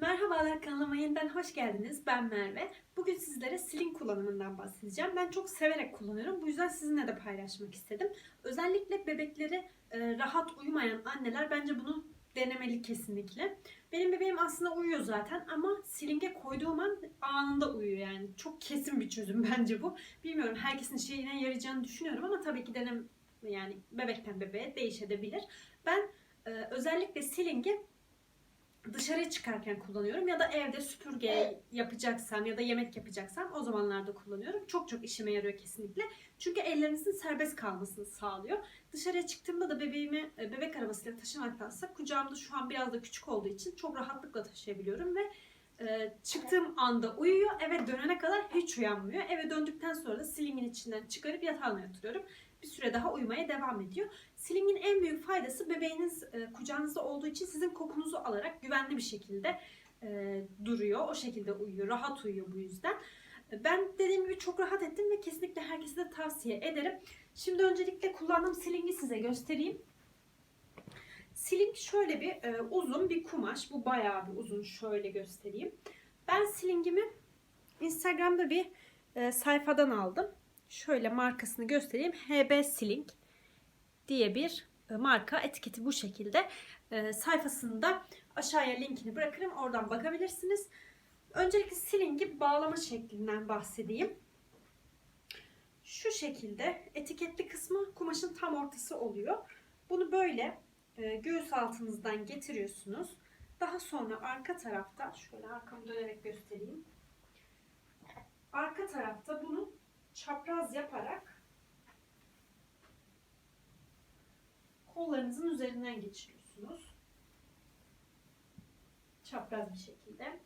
Merhabalar kanalıma yeniden hoş geldiniz. Ben Merve. Bugün sizlere Sling kullanımından bahsedeceğim. Ben çok severek kullanıyorum. Bu yüzden sizinle de paylaşmak istedim. Özellikle bebekleri e, rahat uyumayan anneler bence bunu denemeli kesinlikle. Benim bebeğim aslında uyuyor zaten ama Sling'e koyduğum an anında uyuyor yani. Çok kesin bir çözüm bence bu. Bilmiyorum herkesin şeyine yarayacağını düşünüyorum ama tabii ki denem yani bebekten bebeğe değişebilir. Ben e, özellikle Sling'i dışarıya çıkarken kullanıyorum ya da evde süpürge yapacaksam ya da yemek yapacaksam o zamanlarda kullanıyorum. Çok çok işime yarıyor kesinlikle. Çünkü ellerinizin serbest kalmasını sağlıyor. Dışarıya çıktığımda da bebeğimi e, bebek arabasıyla taşımaktansa kucağımda şu an biraz da küçük olduğu için çok rahatlıkla taşıyabiliyorum ve e, çıktığım anda uyuyor. Eve dönene kadar hiç uyanmıyor. Eve döndükten sonra da slimin içinden çıkarıp yatağına yatırıyorum. Bir süre daha uyumaya devam ediyor. Sling'in en büyük faydası bebeğiniz e, kucağınızda olduğu için sizin kokunuzu alarak güvenli bir şekilde e, duruyor. O şekilde uyuyor. Rahat uyuyor bu yüzden. Ben dediğim gibi çok rahat ettim ve kesinlikle herkese de tavsiye ederim. Şimdi öncelikle kullandığım sling'i size göstereyim. Sling şöyle bir e, uzun bir kumaş. Bu bayağı bir uzun. Şöyle göstereyim. Ben slingimi Instagram'da bir e, sayfadan aldım. Şöyle markasını göstereyim. HB Sling diye bir e, marka. Etiketi bu şekilde. E, sayfasında aşağıya linkini bırakırım. Oradan bakabilirsiniz. Öncelikle silingi bağlama şeklinden bahsedeyim. Şu şekilde etiketli kısmı kumaşın tam ortası oluyor. Bunu böyle e, göğüs altınızdan getiriyorsunuz. Daha sonra arka tarafta şöyle arkamı dönerek göstereyim. Arka tarafta bunu çapraz yaparak kollarınızın üzerinden geçiriyorsunuz. Çapraz bir şekilde.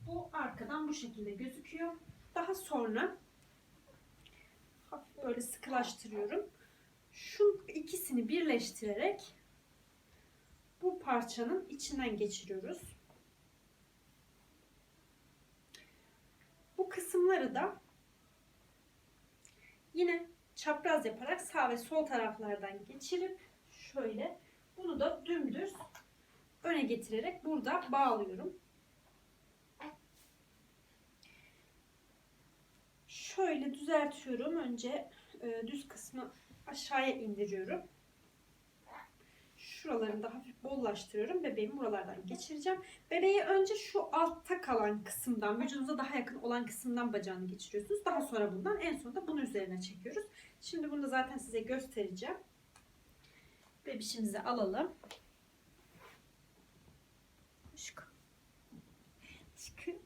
Bu arkadan bu şekilde gözüküyor. Daha sonra hafif böyle sıkılaştırıyorum. Şu ikisini birleştirerek bu parçanın içinden geçiriyoruz. Bu kısımları da yine çapraz yaparak sağ ve sol taraflardan geçirip şöyle bunu da dümdüz öne getirerek burada bağlıyorum. Şöyle düzeltiyorum. Önce e, düz kısmı aşağıya indiriyorum. Şuralarını da hafif bollaştırıyorum. Bebeğimi buralardan geçireceğim. Bebeği önce şu altta kalan kısımdan, vücudunuza daha yakın olan kısımdan bacağını geçiriyorsunuz. Daha sonra bundan en sonunda bunu üzerine çekiyoruz. Şimdi bunu da zaten size göstereceğim. Bebişimizi alalım. Aşkım. Aşkım.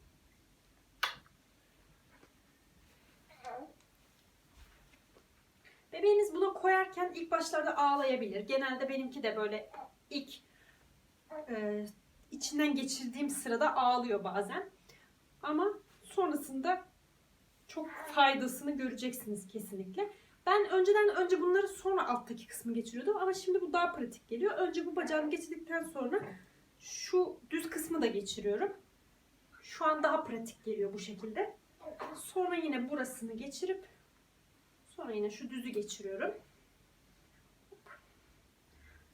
Bebeğiniz buna koyarken ilk başlarda ağlayabilir. Genelde benimki de böyle ilk e, içinden geçirdiğim sırada ağlıyor bazen. Ama sonrasında çok faydasını göreceksiniz kesinlikle. Ben önceden önce bunları sonra alttaki kısmı geçiriyordum ama şimdi bu daha pratik geliyor. Önce bu bacağımı geçirdikten sonra şu düz kısmı da geçiriyorum. Şu an daha pratik geliyor bu şekilde. Sonra yine burasını geçirip Sonra yine şu düzü geçiriyorum.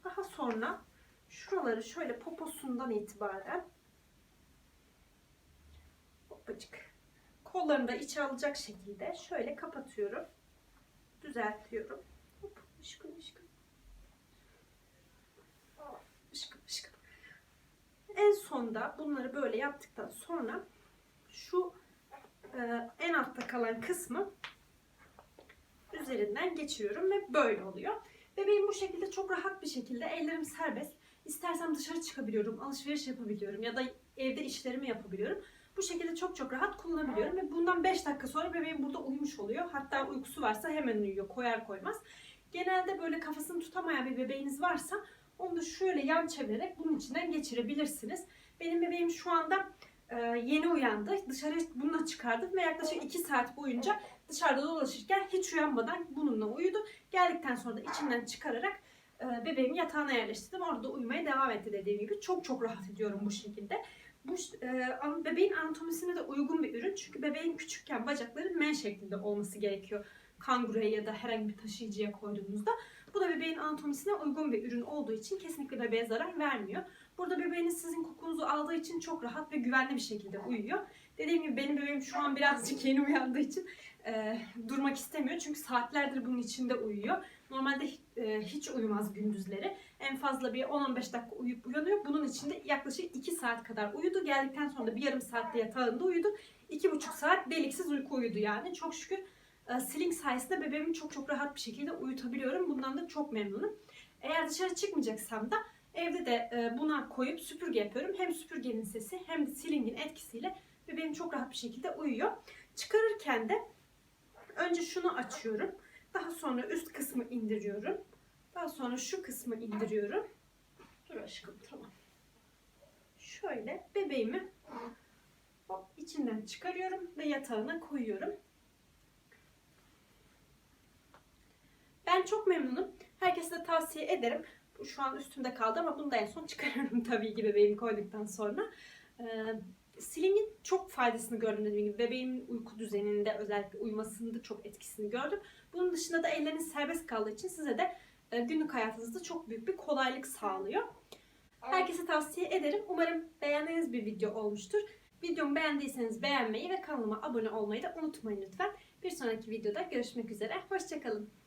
Daha sonra şuraları şöyle poposundan itibaren hoppacık kollarını da içe alacak şekilde şöyle kapatıyorum. Düzeltiyorum. Hop, ışkın ışkın. Işkın ışkın. En sonda bunları böyle yaptıktan sonra şu e, en altta kalan kısmı üzerinden geçiriyorum ve böyle oluyor. Bebeğim bu şekilde çok rahat bir şekilde ellerim serbest. İstersem dışarı çıkabiliyorum, alışveriş yapabiliyorum ya da evde işlerimi yapabiliyorum. Bu şekilde çok çok rahat kullanabiliyorum ve bundan 5 dakika sonra bebeğim burada uyumuş oluyor. Hatta uykusu varsa hemen uyuyor, koyar koymaz. Genelde böyle kafasını tutamayan bir bebeğiniz varsa onu da şöyle yan çevirerek bunun içinden geçirebilirsiniz. Benim bebeğim şu anda e, yeni uyandı. Dışarı bununla çıkardım ve yaklaşık 2 saat boyunca dışarıda dolaşırken hiç uyanmadan bununla uyudu. Geldikten sonra da içinden çıkararak e, bebeğimi yatağına yerleştirdim. Orada uyumaya devam etti dediğim gibi. Çok çok rahat ediyorum bu şekilde. Bu e, bebeğin anatomisine de uygun bir ürün. Çünkü bebeğin küçükken bacakları M şeklinde olması gerekiyor. Kanguruya ya da herhangi bir taşıyıcıya koyduğunuzda. Bu da bebeğin anatomisine uygun bir ürün olduğu için kesinlikle bebeğe zarar vermiyor. Sizin kokunuzu aldığı için çok rahat ve güvenli bir şekilde uyuyor. Dediğim gibi benim bebeğim şu an birazcık yeni uyandığı için e, durmak istemiyor. Çünkü saatlerdir bunun içinde uyuyor. Normalde e, hiç uyumaz gündüzleri. En fazla bir 10-15 dakika uyuyup uyanıyor. Bunun içinde yaklaşık 2 saat kadar uyudu. Geldikten sonra da bir yarım saatte yatağında uyudu. 2,5 saat deliksiz uyku uyudu yani. Çok şükür e, Sling sayesinde bebeğimi çok çok rahat bir şekilde uyutabiliyorum. Bundan da çok memnunum. Eğer dışarı çıkmayacaksam da evde de e, buna koyup süpürge yapıyorum. Hem süpürgenin sesi hem de Sling'in etkisiyle bebeğim çok rahat bir şekilde uyuyor. Çıkarırken de önce şunu açıyorum. Daha sonra üst kısmı indiriyorum. Daha sonra şu kısmı indiriyorum. Dur aşkım tamam. Şöyle bebeğimi hop içinden çıkarıyorum ve yatağına koyuyorum. Ben çok memnunum. Herkese de tavsiye ederim. Şu an üstümde kaldı ama bunu da en son çıkarırım tabii ki bebeğimi koyduktan sonra. Ee, Sling'in çok faydasını gördüm dediğim gibi. Bebeğimin uyku düzeninde özellikle uyumasında çok etkisini gördüm. Bunun dışında da elleriniz serbest kaldığı için size de e, günlük hayatınızda çok büyük bir kolaylık sağlıyor. Herkese tavsiye ederim. Umarım beğendiğiniz bir video olmuştur. Videomu beğendiyseniz beğenmeyi ve kanalıma abone olmayı da unutmayın lütfen. Bir sonraki videoda görüşmek üzere. Hoşçakalın.